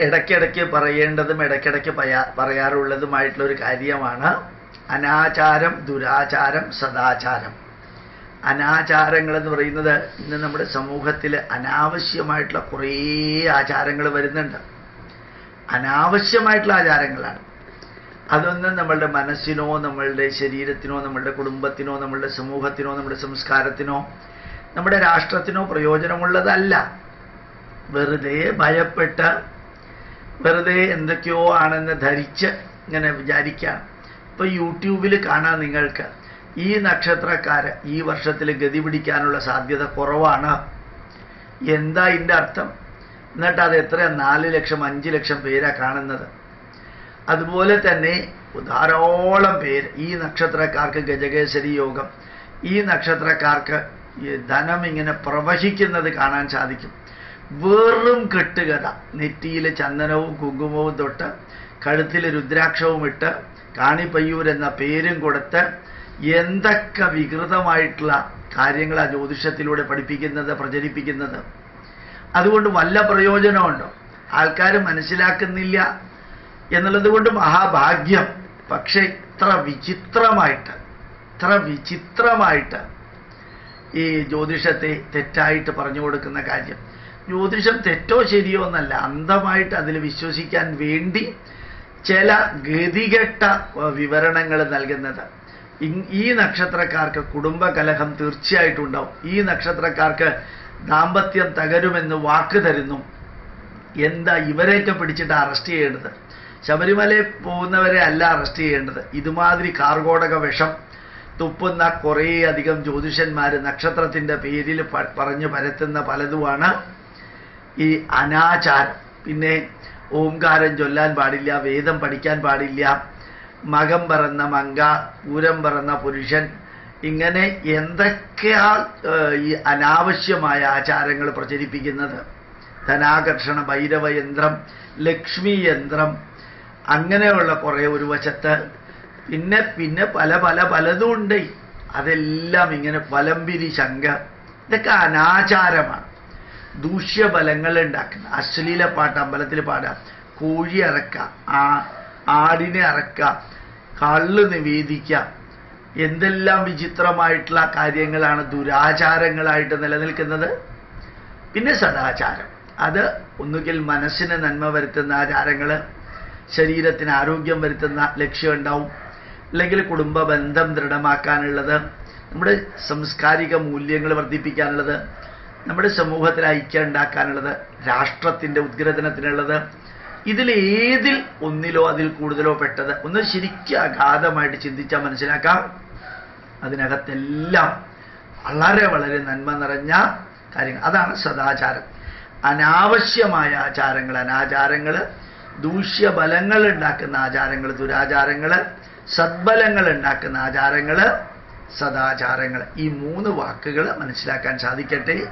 ഇടയ്ക്കിടയ്ക്ക് പറയേണ്ടതും ഇടയ്ക്കിടയ്ക്ക് പറയാറുള്ളതുമായിട്ടുള്ള ഒരു കാര്യമാണ് അനാചാരം ദുരാചാരം സദാചാരം. അനാചാരങ്ങൾ എന്ന് പറയുന്നത് ഇന്ന് നമ്മുടെ സമൂഹത്തിൽ അനാവശ്യമായിട്ടുള്ള കുറേ ആചാരങ്ങൾ വരുന്നുണ്ട്. അനാവശ്യമായിട്ടുള്ള ആചാരങ്ങളാണ്. അതൊന്നും നമ്മളുടെ മനസ്സിനോ നമ്മളുടെ ശരീരത്തിനോ നമ്മളുടെ കുടുംബത്തിനോ നമ്മളുടെ സമൂഹത്തിനോ നമ്മുടെ സംസ്കാരത്തിനോ നമ്മുടെ രാഷ്ട്രത്തിനോ പ്രയോജനമുള്ളതല്ല. വെറുതെ ഭയപ്പെട്ട് വെറുതെ എന്തൊക്കെയോ ആണെന്ന് ധരിച്ച് ഇങ്ങനെ വിചാരിക്കുകയാണ് ഇപ്പൊ യൂട്യൂബിൽ കാണാൻ നിങ്ങൾക്ക്. ഈ നക്ഷത്രക്കാര് ഈ വർഷത്തിൽ ഗതി പിടിക്കാനുള്ള സാധ്യത കുറവാണ്. എന്താ ഇതിന്റെ അർത്ഥം? എന്നിട്ട് അത് എത്ര നാല് ലക്ഷം അഞ്ച് ലക്ഷം പേരാ കാണുന്നത്. അതുപോലെ തന്നെ ധാരാളം പേര് ഈ നക്ഷത്രക്കാർക്ക് ഗജകേശരി യോഗം ഈ നക്ഷത്രക്കാർക്ക് ധനം ഇങ്ങനെ പ്രവഹിക്കുന്നത് കാണാൻ സാധിക്കും. വെറും കെട്ടുകഥ. നെറ്റിയിൽ ചന്ദനവും കുങ്കുമവും തൊട്ട് കഴുത്തിൽ രുദ്രാക്ഷവും ഇട്ട് കാണിപ്പയ്യൂർ എന്ന പേരും കൊടുത്ത് എന്തൊക്കെ വികൃതമായിട്ടുള്ള കാര്യങ്ങളാണ് ജ്യോതിഷത്തിലൂടെ പഠിപ്പിക്കുന്നത് പ്രചരിപ്പിക്കുന്നത്. അതുകൊണ്ട് വല്ല പ്രയോജനമുണ്ടോ? ആൾക്കാർ മനസ്സിലാക്കുന്നില്ല എന്നുള്ളത് കൊണ്ട് മഹാഭാഗ്യം. പക്ഷേ ഇത്ര വിചിത്രമായിട്ട് ഇത്ര വിചിത്രമായിട്ട് ഈ ജ്യോതിഷത്തെ തെറ്റായിട്ട് പറഞ്ഞു കൊടുക്കുന്ന കാര്യം ജ്യോതിഷം തെറ്റോ ശരിയോ എന്നല്ല. അന്ധമായിട്ട് അതിൽ വിശ്വസിക്കാൻ വേണ്ടി ചില ഗതികെട്ട വിവരണങ്ങൾ നൽകുന്നത്. ഈ നക്ഷത്രക്കാർക്ക് കുടുംബകലഹം തീർച്ചയായിട്ടും ഉണ്ടാവും. ഈ നക്ഷത്രക്കാർക്ക് ദാമ്പത്യം തകരുമെന്ന് വാക്ക് തരുന്നു. എന്താ ഇവരെയൊക്കെ പിടിച്ചിട്ട് അറസ്റ്റ് ചെയ്യേണ്ടത്? ശബരിമലയിൽ പോകുന്നവരെ അല്ല അറസ്റ്റ് ചെയ്യേണ്ടത്. ഇതുമാതിരി കാർഗോടക വിഷം തുപ്പുന്ന കുറേയധികം ജ്യോതിഷന്മാർ നക്ഷത്രത്തിന്റെ പേരിൽ പറഞ്ഞു പരത്തുന്ന പലതുമാണ് ഈ അനാചാരം പിന്നെ ഓംകാരം ചൊല്ലാൻ പാടില്ല വേദം പഠിക്കാൻ പാടില്ല മകം പറന്ന മങ്ക പൂരം പറന്ന പുരുഷൻ ഇങ്ങനെ എന്തൊക്കെയാ ഈ അനാവശ്യമായ ആചാരങ്ങൾ പ്രചരിപ്പിക്കുന്നത്? ധനാകർഷണ ഭൈരവ യന്ത്രം ലക്ഷ്മി യന്ത്രം അങ്ങനെയുള്ള കുറേ ഒരു വശത്ത് പിന്നെ പിന്നെ പല പല പലതും ഉണ്ട് അതെല്ലാം ഇങ്ങനെ വലംപിരി ശങ്ക ഇതൊക്കെ അനാചാരമാണ്. ദൂഷ്യഫലങ്ങൾ ഉണ്ടാക്കുന്ന. അശ്ലീല പാട്ട് അമ്പലത്തിൽ പാടാം കോഴി അറക്ക ആ ആടിനെ അറക്ക കള്ള് നിവേദിക്ക എന്തെല്ലാം വിചിത്രമായിട്ടുള്ള കാര്യങ്ങളാണ് ദുരാചാരങ്ങളായിട്ട് നിലനിൽക്കുന്നത്? പിന്നെ സദാചാരം. അത് ഒന്നുകിൽ മനസ്സിന് നന്മ വരുത്തുന്ന ആചാരങ്ങൾ ശരീരത്തിന് ആരോഗ്യം വരുത്തുന്ന ലക്ഷ്യം ഉണ്ടാവും. അല്ലെങ്കിൽ കുടുംബ ബന്ധം ദൃഢമാക്കാനുള്ളത് നമ്മുടെ സാംസ്കാരിക മൂല്യങ്ങൾ വർദ്ധിപ്പിക്കാനുള്ളത് നമ്മുടെ സമൂഹത്തിൽ ഐക്യം ഉണ്ടാക്കാനുള്ളത് രാഷ്ട്രത്തിന്റെ ഉദ്ഗ്രഥനത്തിനുള്ളത് ഇതിൽ ഏതിൽ ഒന്നിലോ അതിൽ കൂടുതലോ പെട്ടത് ഒന്ന് ശരിക്കും അഗാധമായിട്ട് ചിന്തിച്ചാൽ മനസ്സിലാക്കാം. അതിനകത്തെല്ലാം വളരെ വളരെ നന്മ നിറഞ്ഞ കാര്യങ്ങൾ. അതാണ് സദാചാരം. അനാവശ്യമായ ആചാരങ്ങൾ അനാചാരങ്ങൾ ദൂഷ്യബലങ്ങൾ ഉണ്ടാക്കുന്ന ആചാരങ്ങൾ ദുരാചാരങ്ങൾ സദ്ബലങ്ങൾ ഉണ്ടാക്കുന്ന ആചാരങ്ങൾ സദാചാരങ്ങൾ. ഈ മൂന്ന് വാക്കുകൾ മനസ്സിലാക്കാൻ സാധിക്കട്ടെ.